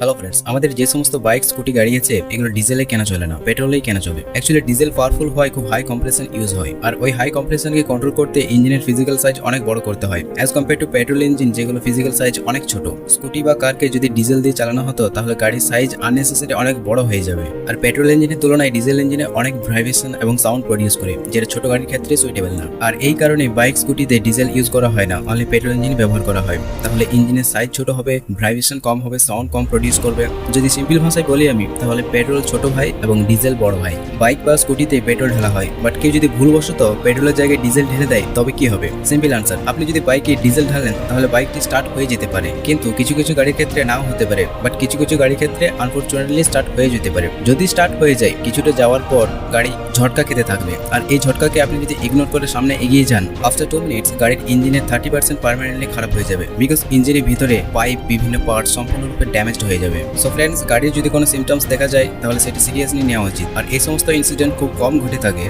Hello friends আমাদের যে সমস্ত বাইক স্কুটি গাড়ি আছে, এগুলো ডিজেলে কেন চলে না? পেট্রোলেই কেন চলে? অ্যাকচুয়ালি ডিজেল পাওয়ারফুল হয়, খুব হাই কম্প্রেশন ইউজ হয়। আর ওই হাই কম্প্রেশনকে কন্ট্রোল করতে ইঞ্জিনের ফিজিক্যাল সাইজ অনেক বড় করতে হয়। As compare to petrol engine যেগুলো ফিজিক্যাল সাইজ অনেক ছোট। স্কুটি বা কারকে যদি ডিজেল দিয়ে চালানো হতো, তাহলে গাড়ির সাইজ আননেসেসারি অনেক বড় হয়ে যাবে। আর পেট্রোল ইঞ্জিনের তুলনায় ডিজেল ইঞ্জিনে অনেক ভাইব্রেশন এবং সাউন্ড প্রডিউস করে, যেটা ছোট গাড়ির ক্ষেত্রে সুইটেবল না। আর এই কারণে বাইক স্কুটিতে ডিজেল ইউজ করা হয় না অনলি পেট্রোল ইঞ্জিন ব্যবহার করা হয়। তাহলে ইঞ্জিনের সাইজ ছোট হবে ভাইব্রেশন কম হবে সাউন্ড কম প্রডিউস করবে। যদি সিম্পল ভাষায় বলি আমি, তাহলে পেট্রোল ছোট ভাই এবং ডিজেল বড় ভাই। বাইক বা স্কুটিতে পেট্রোল ঢালা হয় বাট কেউ যদি ভুলবশত পেট্রোলের জায়গায় ডিজেল ঢেলে দেয়, তবে কি হবে? সিম্পল আনসার আপনি যদি বাইকে ডিজেল ঢালেন, তাহলে বাইকটি স্টার্ট হয়ে যেতে পারে। কিন্তু কিছু কিছু গাড়ির ক্ষেত্রে নাও হতে পারে বাট কিছু কিছু গাড়ির ক্ষেত্রে আনফর্চুনেটলি স্টার্ট হয়ে যেতে পারে। যদি স্টার্ট হয়ে যায়, কিছুটা যাওয়ার পর গাড়ি ঝটকা খেতে থাকবে। আর এই ঝটকাকে আপনি যদি ইগনোর করে সামনে এগিয়ে যান আফটার টু মিনিটস গাড়ির ইঞ্জিনের থার্টি পার্সেন্ট পারমানেন্টলি খারাপ হয়ে যাবে। বিকজ ইঞ্জিনের ভিতরে পাইপ বিভিন্ন পার্ট সম্পূর্ণরূপে ড্যামেজড হয়ে যাবে। সো ফ্রেন্ডস গাড়ির যদি কোনো সিমটমস দেখা যায়, তাহলে সেটি সিরিয়াসলি নেওয়া উচিত। আর এই সমস্ত ইনসিডেন্ট খুব কম ঘটে থাকে।